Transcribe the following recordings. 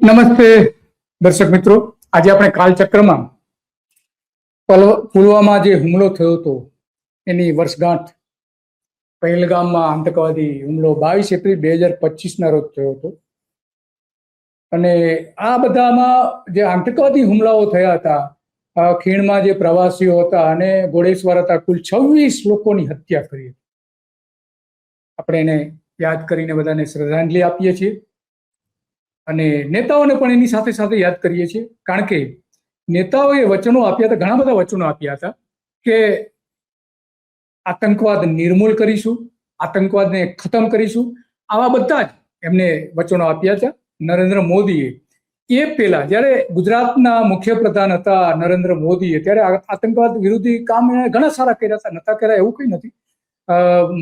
નમસ્તે, દર્શક મિત્રો. આજે આપણે કાલચક્રમાં પુલવામા જે હુમલો થયો હતો, એની વર્ષગાંઠ પહેલગામમાં આતંકવાદી હુમલો બાવીસ એપ્રિલ બે હજાર પચીસના રોજ થયો હતો. અને આ બધામાં જે આતંકવાદી હુમલાઓ થયા હતા ખીણમાં જે પ્રવાસીઓ હતા અને ઘોડેશ્વર હતા કુલ છવ્વીસ લોકોની હત્યા કરી હતી. આપણે એને યાદ કરીને બધાને શ્રદ્ધાંજલિ આપીએ છીએ. અને નેતાઓને પણ એની સાથે સાથે યાદ કરીએ છીએ. કારણ કે નેતાઓએ વચનો આપ્યા હતા, ઘણા બધા વચનો આપ્યા હતા કે આતંકવાદ નિર્મૂલ કરીશું, આતંકવાદને ખતમ કરીશું. આવા બધા જ એમને વચનો આપ્યા હતા નરેન્દ્ર મોદીએ. એ પહેલા જ્યારે ગુજરાતના મુખ્ય પ્રધાન હતા નરેન્દ્ર મોદીએ, ત્યારે આતંકવાદ વિરોધી કામ ઘણા સારા કર્યા હતા. નતા કર્યા એવું કંઈ નથી.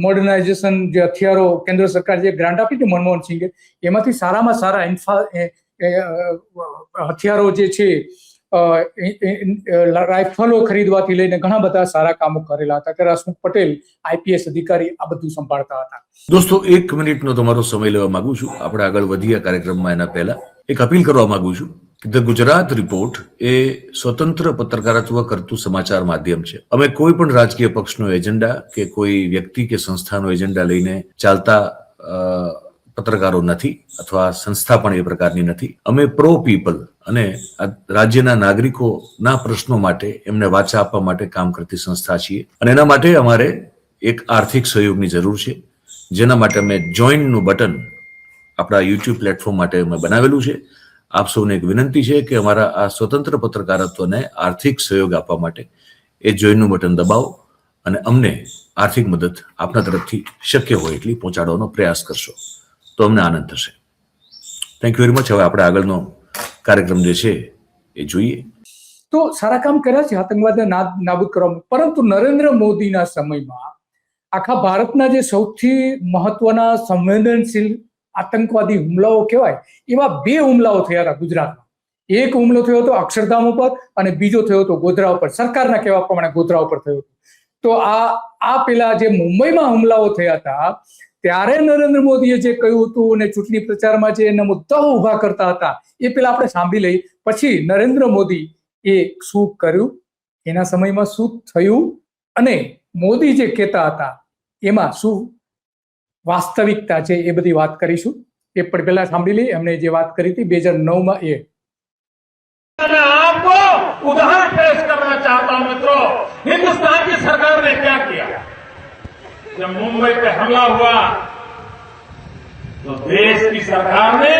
મોડર્નાઇઝેશન જે હથિયારો કેન્દ્ર સરકાર જે ગ્રાન્ટ આપી હતી મનમોહન સિંઘે એમાંથી સારામાં સારા ઇન્ફા હથિયારો જે છે રાઇફલો ખરીદવાથી લઈને ઘણા બધા સારા કામો કરેલા હતા. ત્યારે હસમુખ પટેલ આઈપીએસ અધિકારી આ બધું સંભાળતા હતા. દોસ્તો, એક મિનિટનો તમારો સમય લેવા માંગુ છું. આપણે આગળ વધીએ કાર્યક્રમમાં એના પહેલા. એક અપીલ કરવા માંગુ છું. ધ ગુજરાત રિપોર્ટ એ સ્વતંત્ર પત્રકારત્વ કરતું સમાચાર માધ્યમ છે. અમે કોઈ પણ રાજકીય પક્ષનો એજન્ડા કે કોઈ વ્યક્તિ કે સંસ્થાનો એજન્ડા લઈને ચાલતા પત્રકારો નથી અથવા સંસ્થા પણ એ પ્રકારની નથી. અમે પ્રો પીપલ અને રાજ્યના નાગરિકોના પ્રશ્નો માટે એમને વાચા આપવા માટે કામ કરતી સંસ્થા છીએ. અને એના માટે અમારે એક આર્થિક સહયોગની જરૂર છે. જેના માટે અમે જોઈનનું બટન આપણા યુટ્યુબ પ્લેટફોર્મ માટે અમે બનાવેલું છે. આપ સૌને એક વિનંતી છે કે અમારા આ સ્વતંત્ર પત્રકારત્વને આર્થિક સહયોગ આપવા માટે એ જોઈનનું બટન દબાવો અને અમને આર્થિક મદદ આપના તરફથી શક્ય હોય એટલી પહોંચાડવાનો પ્રયાસ કરશો. તો અમને આનંદ થશે. થેન્ક યુ વેરી મચ હવે આપણે આગળનો કાર્યક્રમ જે છે એ જોઈએ. તો સારા કામ કર્યા છે, આતંકવાદને નાબૂદ કરવામાં. પરંતુ નરેન્દ્ર મોદીના સમયમાં આખા ભારતના જે સૌથી મહત્વના સંવેદનશીલ આતંકવાદી હુમલાઓ કહેવાય, એવા બે હુમલાઓ થયા હતા ગુજરાતમાં. એક હુમલો થયો હતો અક્ષરધામ ઉપર અને બીજો થયો હતો ગોધરા ઉપર. સરકારના કહેવા પ્રમાણે ગોધરા ઉપર થયો હતો. તો આ આ પેલા જે મુંબઈમાં હુમલાઓ થયા હતા, ત્યારે નરેન્દ્ર મોદીએ જે કહ્યું હતું અને ચૂંટણી પ્રચારમાં જે એના મુદ્દાઓ ઊભા કરતા હતા, એ પેલા આપણે સાંભળી લઈ પછી નરેન્દ્ર મોદી એ શું કર્યું? એના સમયમાં શું થયું? અને મોદી જે કહેતા હતા, એમાં શું વાસ્તવિકતા છે એ બધી વાત કરીશું એ પણ પહેલા સાંભળી લઈએ એમને જે વાત કરી હતી બે હજાર નવમાં એ मैं आपको उदाहरण पेश करना चाहता हूं मित्रों हिंदुस्तान की सरकार ने क्या किया जब मुंबई पे हमला हुआ तो देश की सरकार ने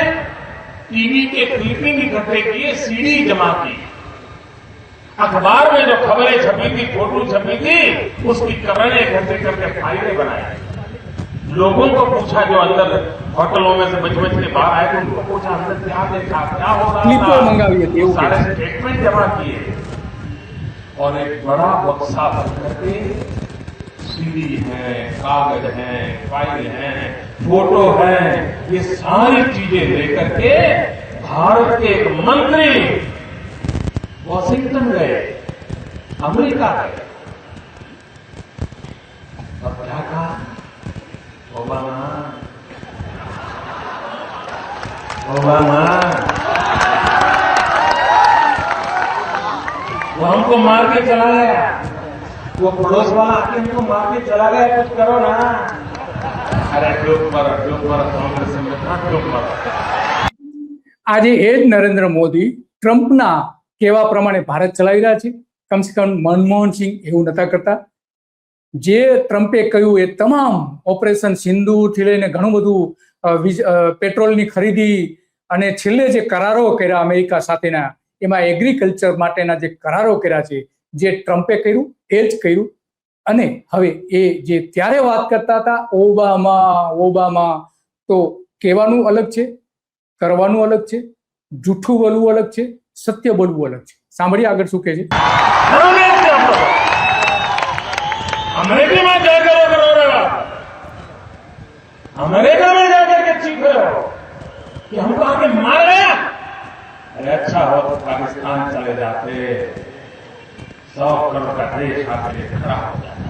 टीवी के क्लिपिंग इकट्ठे किए सीडी जमा की अखबार में जो खबरें छपी थी फोटो छपी थी उसकी खबरें इकट्ठे करके फाइलें बनाई लोगों को पूछा जो अंदर होटलों में से बच बच के बाहर आए तो उनको पूछा अंदर क्या देखा क्या हो रहा मंगाई सारे स्टेटमेंट जमा किए। और एक बड़ा बक्सा भर करके सीडी है कागज़ है फ़ाइल है फ़ोटो है ये सारी चीज़ें लेकर के भारत के एक मंत्री वॉशिंगटन गए अमेरिका गए। और क्या कहा? ओबामा ओबामा वो हमको मार के चला गया वो पड़ोस वाला आके हमको मार के चला गया कुछ करो ना अरे चुप करो चुप करो कांग्रेस मित्र चुप करो આજે એ જ નરેન્દ્ર મોદી ટ્રમ્પના કહેવા પ્રમાણે ભારત ચલાવી રહ્યા છે કમસે કમ મનમોહન સિંહ એવું નતા કરતા જે ટ્રમ્પે કહ્યું એ તમામ ઓપરેશન સિંધુથી લઈને ઘણું બધું પેટ્રોલની ખરીદી અને છેલ્લે જે કરારો કર્યા અમેરિકા સાથેના, એમાં એગ્રીકલ્ચર માટેના જે કરારો કર્યા છે, જે ટ્રમ્પે કર્યું, એ જ કર્યું. અને હવે એ જે ત્યારે વાત કરતા હતા, ઓબામા ઓબામા, તો કહેવાનું અલગ છે, કરવાનું અલગ છે, જૂઠું બોલવું અલગ છે, સત્ય બોલવું અલગ છે. સાંભળીએ આગળ શું કહે છે. अमेरिका में जाकर वो करो रहे अमेरिका में जाकर के चीख रहे हो, कि हमको आके मार गया अरे अच्छा हो तो पाकिस्तान चले जाते। सौ करोड़ का देश आपके लिए खड़ा हो जाता।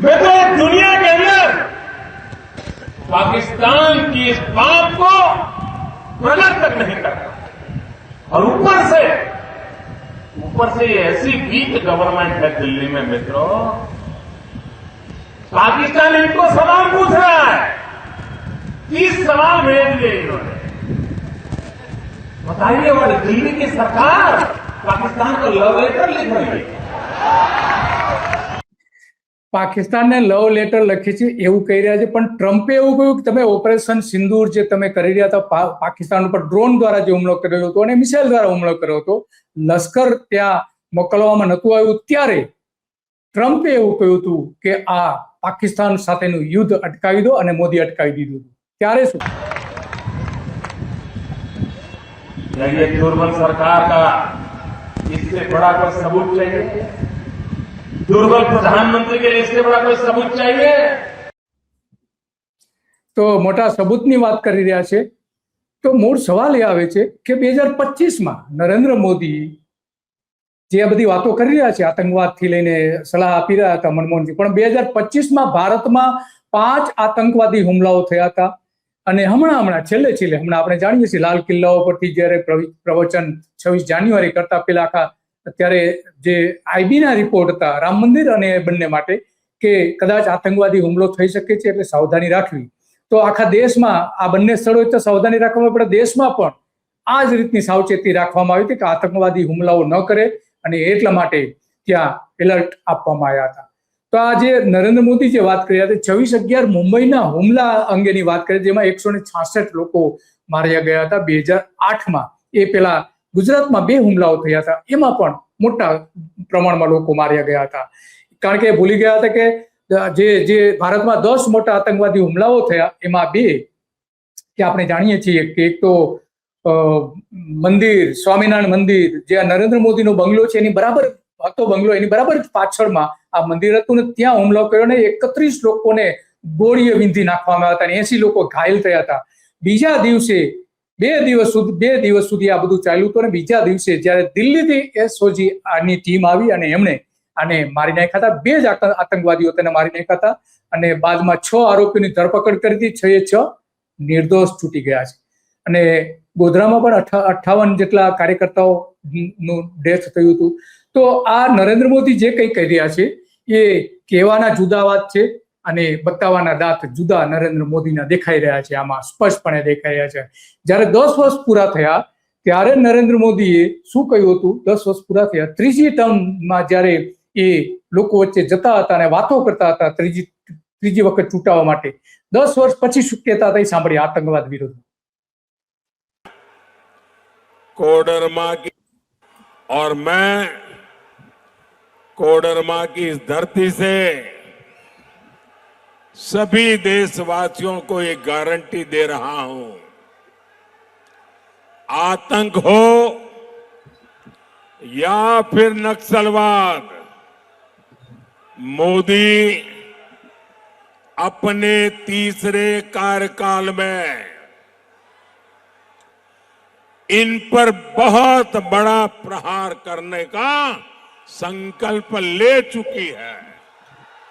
मैं तो दुनिया के अंदर पाकिस्तान की इस बात को प्रकट तक नहीं करता। और ऊपर से ऊपर से ऐसी वीक गवर्नमेंट है दिल्ली में, मित्रों। पाकिस्तान इनको सवाल पूछ रहा है। तीस सवाल भेज दिए इन्होंने। बताइए और दिल्ली की सरकार पाकिस्तान को लव लेटर लिख रही है? પાકિસ્તાનને લવ લેટર લખી છે એવું કહી રહ્યા છે પણ ટ્રમ્પે એવું કહ્યું કે તમે ઓપરેશન સિંદૂર જે તમે કરી રહ્યા હતા પા- પાકિસ્તાન ઉપર ડ્રોન દ્વારા જે હુમલો કર્યો હતો અને મિસાઇલ દ્વારા હુમલો કર્યો હતો લશ્કર ત્યાં મોકલવામાં નહોતું આવ્યું ત્યારે ટ્રમ્પે એવું કહ્યું હતું કે આ પાકિસ્તાન સાથેનું યુદ્ધ અટકાવી દો અને મોદી અટકાવી દીધું હતું ત્યારે શું क्या ये दुर्बल सरकार का इससे बड़ा कोई सबूत चाहिए दुर्बल प्रधानमंत्री के लिए इससे बड़ा कोई सबूत चाहिए તો મોટા સબૂતની વાત કરી રહ્યા છે તો મૂળ સવાલ એ આવે છે કે બે હજાર પચીસમાં નરેન્દ્ર મોદી જે આ બધી વાતો કરી રહ્યા છે આતંકવાદથી લઈને સલાહ આપી રહ્યા હતા મનમોહનજી પણ બે હજાર પચીસમાં ભારતમાં પાંચ આતંકવાદી હુમલાઓ થયા હતા અને હમણાં હમણાં છેલ્લે છેલ્લે હમણાં આપણે જાણીએ છીએ લાલ કિલ્લાઓ પરથી જ્યારે પ્રવિ- પ્રવચન છવ્વીસ જાન્યુઆરી કરતા પેલા આખા અત્યારે જે આઈબીના રિપોર્ટ હતા, રામ મંદિર અને બંને માટે, કે કદાચ આતંકવાદી હુમલો થઈ શકે છે એટલે સાવધાની રાખવી. તો આખા દેશમાં, આ બંને સ્થળોએ તો સાવધાની રાખવામાં પડે. દેશમાં પણ આ જ રીતની સાવચેતી રાખવામાં આવી હતી કે આતંકવાદી હુમલાઓ ન કરે અને એટલા માટે ત્યાં એલર્ટ આપવામાં આવ્યા હતા. તો આ જે નરેન્દ્ર મોદી જે વાત કરી હતી, છવ્વીસ અગિયાર મુંબઈના હુમલા અંગેની વાત કરી જેમાં એકસો ને છાસઠ લોકો માર્યા ગયા હતા. બે હજાર આઠમાં એ પેલા ગુજરાતમાં બે હુમલાઓ થયા હતા. એમાં પણ મોટા પ્રમાણમાં લોકો માર્યા ગયા હતા. કારણ કે ભૂલી ગયા હતા કે, જે જે ભારતમાં દસ મોટા આતંકવાદી હુમલાઓ થયા, એમાં બે, કે આપણે જાણીએ છીએ કે એક તો મંદિર, સ્વામિનારાયણ મંદિર, જે આ નરેન્દ્ર મોદીનો બંગલો છે, એની બરાબર હતો બંગલો, એની બરાબર પાછળમાં આ મંદિર હતું ને ત્યાં હુમલો કર્યો ને એકત્રીસ લોકોને ગોળીએ વીંધી નાખવામાં આવ્યા હતા અને એસી લોકો ઘાયલ થયા હતા. બીજા દિવસે બે દિવસ સુધી, બે દિવસ સુધી આ બધું ચાલ્યું હતું અને બીજા દિવસે જ્યારે દિલ્હીથી એસઓજી આની ટીમ આવી અને એમણે આને મારી નાખ્યા હતા. બે જ આતં- આતંકવાદીઓ તેને મારી નાખ્યા હતા અને બાદમાં છ આરોપીની ધરપકડ કરી હતી. છ એ છ નિર્દોષ છૂટી ગયા છે. અને ગોધરામાં પણ અઠાવન જેટલા કાર્યકર્તાઓ નું ડેથ થયું હતું. તો આ નરેન્દ્ર મોદી જે કંઈ કહી રહ્યા છે એ કહેવાના જુદા વાત છે. અને બતાવવાના દાંત જુદા નરેન્દ્ર મોદીના દેખાઈ રહ્યા છે આમાં સ્પષ્ટપણે દેખાઈ રહ્યા છે જ્યારે દસ વર્ષ પૂરા થયા ત્યારે નરેન્દ્ર મોદીએ શું કહ્યું હતું દસ વર્ષ પૂરા થયા ત્રીજી ટર્મમાં જ્યારે એ લોકો વચ્ચે જતા હતા અને વાતો કરતા હતા ત્રીજી ત્રીજી વખત ચૂંટાવા માટે દસ વર્ષ પછી શું કહેતા હતા એ સાંભળી આતંકવાદ વિરુદ્ધ कोडरमा की और मैं कोडरमा की इस धरती से सभी देशवासियों को ये गारंटी दे रहा हूँ, आतंक हो या फिर नक्सलवाद, मोदी अपने तीसरे कार्यकाल में इन पर बहुत बड़ा प्रहार करने का संकल्प ले चुकी है।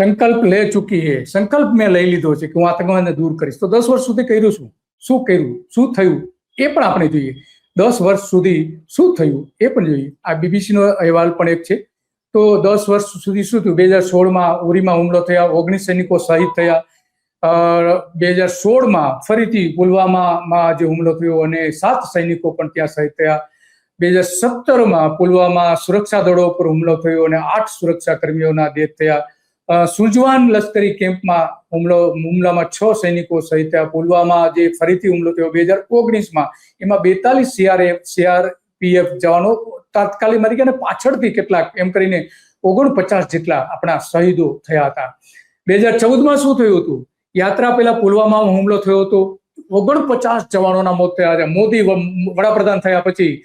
સંકલ્પ લે ચૂકી છે સંકલ્પ મેં લઈ લીધો છે કે હું આતંકવાદને દૂર કરીશ. તો દસ વર્ષ સુધી કર્યું શું? શું કર્યું? શું થયું? એ પણ આપણે જોઈએ. દસ વર્ષ સુધી શું થયું? એ પણ જોઈએ. આ બીબીસીનો અહેવાલ પણ એક છે. તો દસ વર્ષ સુધી શું થયું? બે હજાર સોળમાં ઉરીમાં હુમલો થયા, ઓગણીસ સૈનિકો શહીદ થયા. બે હજાર સોળમાં ફરીથી પુલવામામાં જે હુમલો થયો અને સાત સૈનિકો પણ ત્યાં શહીદ થયા. બે હજાર સત્તરમાં પુલવામા સુરક્ષા દળો પર હુમલો થયો અને આઠ સુરક્ષા કર્મીઓના દેહ થયા. અ, સુરજવાન લશ્કરી કેમ્પમાં હુમલો હુમલામાં છ સૈનિકો સહિત પુલવામા જે ફરીથી હુમલો થયો બે હજાર ઓગણીસમાં એમાં બેતાલીસ સીઆરએફ સીઆરપીએફ જવાનો તાત્કાલિક મરી ગયા અને પાછળથી કેટલાક એમ કરીને ઓગણપચાસ જેટલા આપણા શહીદો થયા હતા. બે હજાર ચૌદમાં શું થયું હતું? યાત્રા પહેલા પુલવામામાં હુમલો થયો હતો. ઓગણપચાસ જવાનોના મોત થયા હતા. મોદી વડાપ્રધાન થયા પછી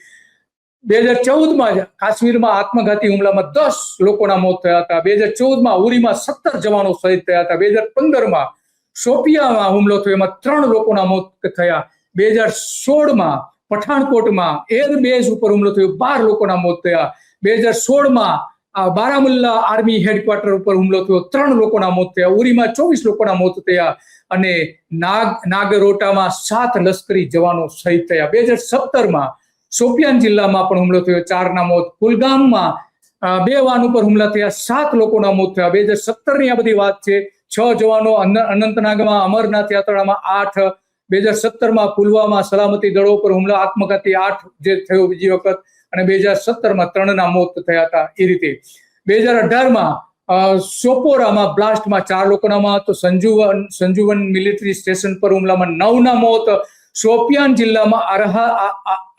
બે હજાર ચૌદમાં કાશ્મીરમાં આત્મઘાતી હુમલામાં દસ લોકોના મોત થયા હતા. બે હજાર ચૌદમાં ઉરીમાં સત્તર જવાનો શહીદ થયા હતા. બે હજાર પંદરમાં શોપિયામાં હુમલો થયો. એમાં ત્રણ લોકોના મોત થયા. બે હજાર સોળમાં પઠાણકોટમાં એરબેઝ ઉપર હુમલો થયો. બાર લોકોના મોત થયા. બે હજાર સોળમાં આ બારામુલ્લા આર્મી હેડક્વાર્ટર ઉપર હુમલો થયો. ત્રણ લોકોના મોત થયા. ઉરીમાં ચોવીસ લોકોના મોત થયા અને નાગ, નાગરોટામાં સાત લશ્કરી જવાનો શહીદ થયા. બે હજાર સત્તરમાં શોપિયાન જિલ્લામાં પણ હુમલો થયો. ચારના મોત. કુલગામમાં બે વાન ઉપર હુમલા થયા. સાત લોકોના મોત થયા. બે હજાર સત્તરની આ બધી વાત છે. છ જવાનો અન- અનંતનાગમાં, અમરનાથ યાત્રામાં આઠ. બે હજાર સત્તરમાં પુલવામા સલામતી દળો પર હુમલા. આત્મઘાતી આઠ જે થયો બીજી વખત. અને બે હજાર સત્તરમાં ત્રણના મોત થયા હતા એ રીતે. બે હજાર અઢારમાં સોપોરામાં બ્લાસ્ટમાં ચાર લોકોના મોત. સંજુવન સંજુવન મિલિટરી સ્ટેશન પર હુમલામાં નવના મોત. શોપિયાન જિલ્લામાં અરહા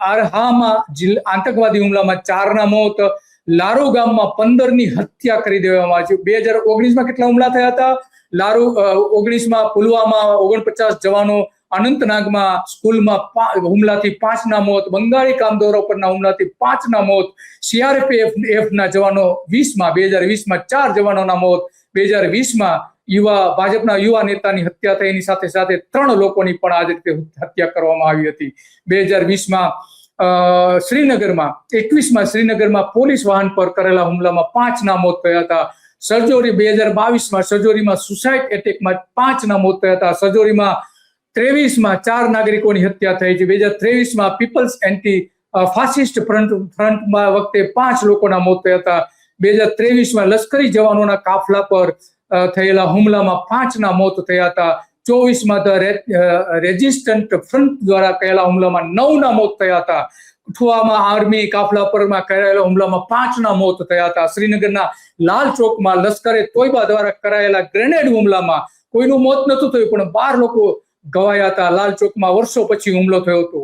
આ- આ- જિલ્લા આતંકવાદી હુમલામાં ચારના મોત, લારો ગામમાં પંદરની હત્યા કરી દેવામાં આવી બે હજાર ઓગણીસમાં કેટલા હુમલા થયા હતા? લારો ઓગણીસમાં પુલવામા ઓગણપચાસ જવાનો, અનંતનાગમાં સ્કૂલમાં હુમલાથી પાંચના મોત, બંગાળી કામદારો પરના હુમલાથી પાંચના મોત સીઆરપીએફ ના જવાનો વીસમાં, બે હજાર વીસમાં ચાર જવાનોના મોત, બે હજાર વીસમાં યુવા, ભાજપના યુવા નેતાની હત્યા થઈની સાથે સાથે ત્રણ લોકોની પણ આ રીતે હત્યા કરવામાં આવી હતી. બે હજાર વીસમાં શ્રીનગરમાં, એકવીસમાં શ્રીનગરમાં પોલીસ વાહન પર કરેલા હુમલામાં પાંચના મોત થયા હતા. સજોરી બે હજાર બાવીસમાં સજોરીમાં સુસાઇડ એટેકમાં પાંચના મોત થયા હતા. સજોરીમાં ત્રેવીસમાં ચાર નાગરિકોની હત્યા થઈ છે. બે હજાર ત્રેવીસમાં પીપલ્સ એન્ટી ફાસિસ્ટ ફ્રન્ટ, ફ્રન્ટમાં વખતે પાંચ લોકોના મોત થયા હતા. બે હજાર ત્રેવીસમાં લશ્કરી જવાનોના કાફલા પર થયેલા હુમલામાં પાંચના મોત થયા હતા. ચોવીસમાં ધ રેજિસ્ટન્ટ ફ્રન્ટ દ્વારા કરેલા હુમલામાં નવના મોત થયા હતા. કઠુઆમાં આર્મી કાફલા પરમાં કરાયેલા હુમલામાં પાંચના મોત થયા હતા. શ્રીનગરના લાલ ચોકમાં લશ્કરે તોયબા દ્વારા કરાયેલા ગ્રેનેડ હુમલામાં કોઈનું મોત નતું થયું, પણ બાર લોકો ગવાયા હતા. લાલ ચોકમાં વર્ષો પછી હુમલો થયો હતો.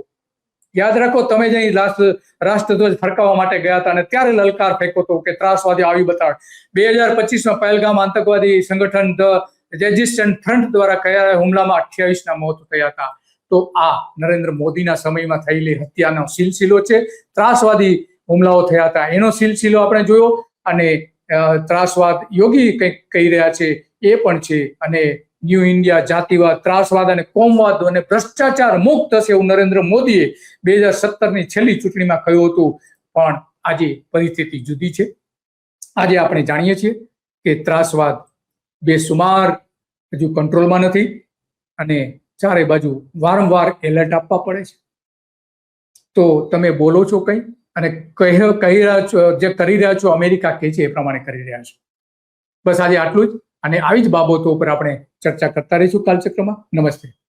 યાદ રાખો, તમે જ અહીં રાષ્ટ્ર, રાષ્ટ્રધ્વજ ફરકાવવા માટે ગયા હતા અને ત્યારે લલકાર ફેંકો હતો કે ત્રાસવાદી આવી બતાવે. બે હજાર પચીસમાં પહેલગામ આતંકવાદી સંગઠન ધ રેજિસ્ટન્ટ ફ્રન્ટ દ્વારા કયા હુમલામાં અઠ્યાવીસના મોત થયા હતા. તો આ નરેન્દ્ર મોદીના સમયમાં થયેલી હત્યાનો સિલસિલો છે. ત્રાસવાદી હુમલાઓ થયા હતા. એનો સિલસિલો આપણે જોયો અને ત્રાસવાદ યોગી કંઈક કહી રહ્યા છે એ પણ છે અને ન્યૂ ઇન્ડિયા જાતિવાદ, ત્રાસવાદ અને કોમવાદ અને ભ્રષ્ટાચાર મુક્ત થશે એવું નરેન્દ્ર મોદીએ બે હજાર સત્તરની છેલ્લી ચૂંટણીમાં કહ્યું હતું. પણ આજે પરિસ્થિતિ જુદી છે. આજે આપણે જાણીએ છીએ કે ત્રાસવાદ બેસુમાર, હજુ કંટ્રોલમાં નથી અને ચારે બાજુ વારંવાર એલર્ટ આપવા પડે છે. તો તમે બોલો છો કંઈ? અને કહી કહી રહ્યા છો, જે કરી રહ્યા છો, અમેરિકા કે છે એ પ્રમાણે કરી રહ્યા છો? બસ આજે આટલું જ. અને આવી જ બાબતો ઉપર આપણે ચર્ચા કરતા રહીશું કાલચક્રમાં. નમસ્તે.